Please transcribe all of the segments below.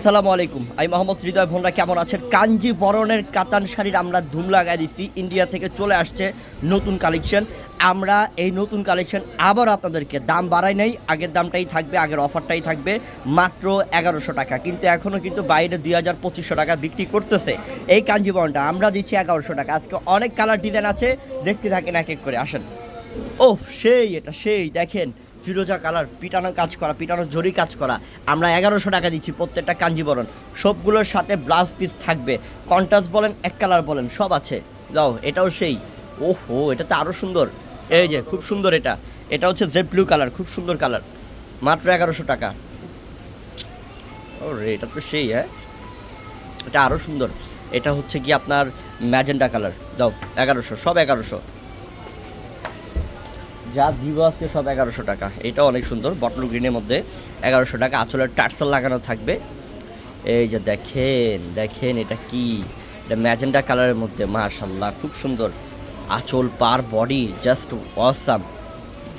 আসসালামু আলাইকুম। আমি মোহাম্মদ হৃদয় ভোনরা, কেমন আছেন? কাঞ্জি বরণের কাতান শাড়ির আমরা ধুম লাগাই দিচ্ছি। ইন্ডিয়া থেকে চলে আসছে নতুন কালেকশন। আমরা এই নতুন কালেকশন আবার আপনাদেরকে দাম বাড়াই নাই। আগের দামটাই থাকবে, আগের অফারটাই থাকবে মাত্র এগারোশো টাকা। কিন্তু এখনও কিন্তু বাইরে দুই হাজার পঁচিশশো টাকা বিক্রি করতেছে এই কাঞ্জিবরণটা আমরা দিচ্ছি এগারোশো টাকা। আজকে অনেক কালার ডিজাইন আছে। দেখতে থাকেন এক এক করে। আসেন। ও সেই, এটা সেই, দেখেন। ফিরোজা কালার, পিটানো কাজ করা, পিটানো জরি কাজ করা। আমরা এগারোশো টাকা দিচ্ছি প্রত্যেকটা কাঞ্জিবরণ। সবগুলোর সাথে ব্লাউজ পিস থাকবে। কন্ট্রাস্ট বলেন, এক কালার বলেন, সব আছে। যাও এটাও সেই। ওহো, এটা তো আরও সুন্দর। এই যে, খুব সুন্দর এটা। এটা হচ্ছে জেড ব্লু কালার খুব সুন্দর কালার মাত্র এগারোশো টাকা। ও রে এটা তো সেই হ্যাঁ? এটা আরও সুন্দর। এটা হচ্ছে কি আপনার ম্যাজেন্ডা কালার দাও, এগারোশো, সব এগারোশো। যা দিব আজকে সব এগারোশো টাকা। এটা অনেক সুন্দর বটল গ্রিনের মধ্যে এগারোশো টাকা। আঁচলের টার্সেল লাগানো থাকবে। এই যে দেখেন দেখেন এটা কি? এটা ম্যাজেন্ডা কালারের মধ্যে মাশাল্লাহ খুব সুন্দর। আঁচল পার বডি জাস্ট অসাম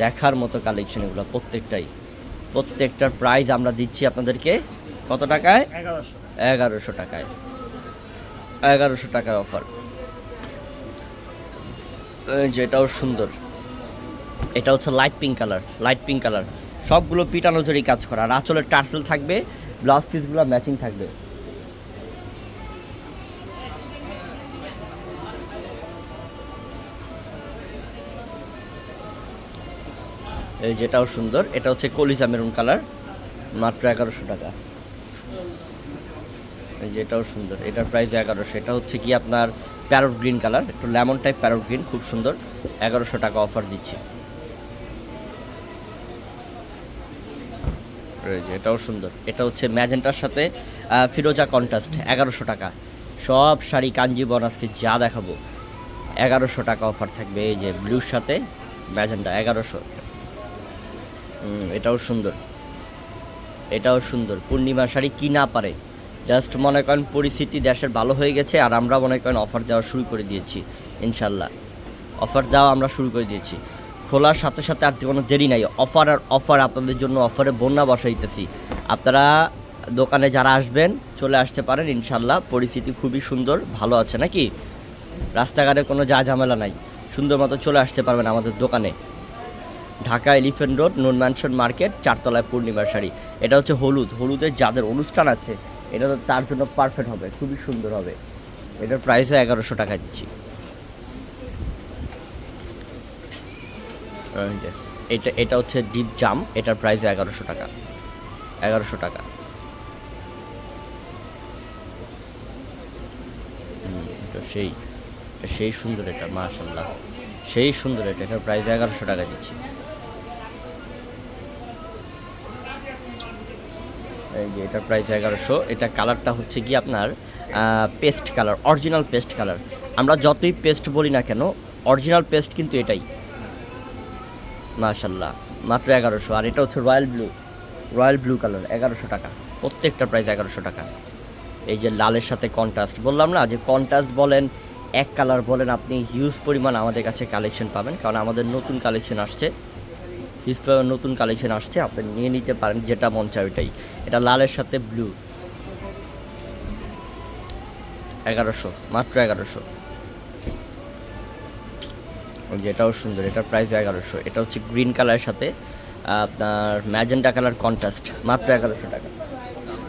দেখার মতো কালেকশন এগুলো প্রত্যেকটাই। প্রত্যেকটার প্রাইস আমরা দিচ্ছি আপনাদেরকে কত টাকায়? এগারোশো। এগারোশো টাকায়। এগারোশো টাকায় অফার যেটাও সুন্দর। এটা হচ্ছে light pink colour light pink colour সবগুলো পিটানো জড়ি কাজ করা। আর আঁচলের টার্সেল থাকবে ব্লাউজ পিসগুলো ম্যাচিং থাকবে। এই যেটাও সুন্দর, এটা হচ্ছে কলিজা মেরুন কালার মাত্র এগারোশো টাকা। এই যে এটাও সুন্দর, এটার প্রাইস এগারোশো। এটা হচ্ছে কি আপনার প্যারট গ্রিন কালার একটু লেমন টাইপ প্যারট গ্রিন খুব সুন্দর। এগারোশো টাকা অফার দিচ্ছি। এটাও সুন্দর। এটা হচ্ছে ম্যাজেন্টার সাথে ফিরোজা কন্ট্রাস্ট এগারোশো টাকা। সব শাড়ি কাঞ্জিবন আজকে যা দেখাবো। এগারোশো টাকা অফার থাকবে, এই যে ব্লুর সাথে ম্যাজেন্টা, এগারোশো। এটাও সুন্দর। এটাও সুন্দর। পূর্ণিমা শাড়ি কি না পারে? জাস্ট মনে করেন পরিস্থিতি দেশের ভালো হয়ে গেছে, আর আমরা মনে করেন অফার দেওয়া শুরু করে দিয়েছি, ইনশাল্লাহ। অফার দেওয়া আমরা শুরু করে দিয়েছি। খোলার সাথে সাথে আর কোনো দেরি নাই। অফার আর অফার আপনাদের জন্য অফারে বন্যা বসাইতেছি। আপনারা দোকানে যারা আসবেন, চলে আসতে পারেন ইনশাল্লাহ পরিস্থিতি খুবই সুন্দর, ভালো আছে নাকি? রাস্তাঘাটে কোনো যা ঝামেলা নাই। সুন্দর মতো চলে আসতে পারবেন আমাদের দোকানে। Dhaka elephant road, noon mansion market, চারতলায় পূর্ণিমার শাড়ি। এটা হচ্ছে হলুদ। হলুদের যাদের অনুষ্ঠান আছে, এটা তো তার জন্য পারফেক্ট হবে, খুবই সুন্দর হবে। এটার প্রাইসও এগারোশো টাকা দিচ্ছি এই যে, এটা এটা হচ্ছে ডিপ জাম এটার প্রাইস এগারোশো টাকা। এগারোশো টাকা। এটা সেই সেই সুন্দর এটা মাশাল্লাহ সেই সুন্দর এটা, এটার প্রাইস এগারোশো টাকা দিচ্ছি। এই যে, এটার প্রাইস এগারোশো। এটা কালারটা হচ্ছে কি আপনার paste colour original paste colour আমরা যতই পেস্ট বলি না কেন অরিজিনাল পেস্ট কিন্তু এটাই। মাশাল্লাহ মাত্র এগারোশো, আর এটা হচ্ছে royal blue royal blue colour, এগারোশো টাকা। প্রত্যেকটা প্রাইস এগারোশো টাকা। এই যে লালের সাথে কন্ট্রাস্ট বললাম না যে কন্ট্রাস্ট বলেন, এক কালার বলেন, আপনি হিউজ পরিমাণ আমাদের কাছে কালেকশন পাবেন, কারণ আমাদের নতুন কালেকশন আসছে। হিউজ পরিমাণ নতুন কালেকশন আসছে, আপনি নিয়ে নিতে পারেন যেটা মন চায় ওইটাই। এটা লালের সাথে ব্লু এগারোশো, মাত্র এগারোশো। ওই যে এটাও সুন্দর, এটার প্রাইস এগারোশো। এটা হচ্ছে গ্রিন কালারের সাথে আপনার ম্যাজেন্টা কালার কন্ট্রাস্ট মাত্র এগারোশো টাকা।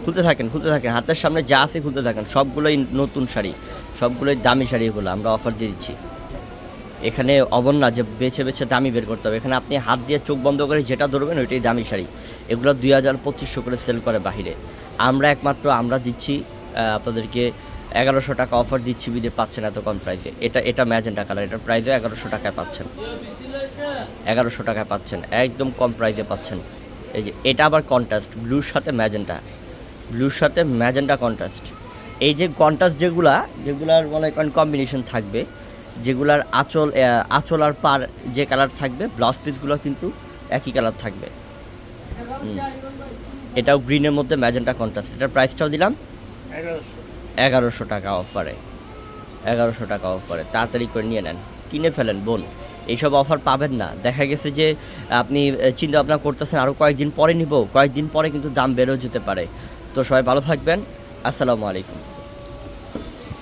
খুলতে থাকেন খুলতে থাকেন। হাতের সামনে যা আছে খুলতে থাকেন। সবগুলোই নতুন শাড়ি, সবগুলোই দামি শাড়ি এগুলো আমরা অফার দিয়ে দিচ্ছি। এখানে অবন না যে বেছে বেছে দামি বের করতে হবে। এখানে আপনি হাত দিয়ে চোখ বন্ধ করে যেটা ধরবেন ওইটাই দামি শাড়ি। এগুলো দুই হাজার পঁচিশশো করে সেল করে বাহিরে। আমরা একমাত্র, আমরা দিচ্ছি আপনাদেরকে এগারোশো টাকা অফার দিচ্ছি, বিদে পাচ্ছেন এত কম প্রাইসে এটা এটা ম্যাজেন্টা কালার এটার প্রাইসও এগারোশো টাকায় পাচ্ছেন। এগারোশো টাকায় পাচ্ছেন, একদম কম প্রাইসে পাচ্ছেন। এই যে, এটা আবার কন্ট্রাস্ট ব্লুর সাথে ম্যাজেন্টা। ব্লুর সাথে ম্যাজেন্টা কন্ট্রাস্ট এই যে কন্ট্রাস্ট যেগুলা, যেগুলার মনে করেন কম্বিনেশন থাকবে, যেগুলার আঁচল আঁচল আর পার যে কালার থাকবে ব্লাউজ পিসগুলো কিন্তু একই কালার থাকবে। এটাও গ্রিনের মধ্যে ম্যাজেন্টা কন্ট্রাস্ট এটার প্রাইসটাও দিলাম। এগারোশো টাকা অফারে। এগারোশো টাকা অফারে। তাড়াতাড়ি করে নিয়ে নেন। কিনে ফেলেন, বোন। এইসব অফার পাবেন না। দেখা গেছে যে, আপনি চিন্তা ভাবনা করতেছেন আরও কয়েকদিন পরে নিব। কয়েকদিন পরে কিন্তু দাম বেড়েও যেতে পারে। তো সবাই ভালো থাকবেন। আসসালামু আলাইকুম।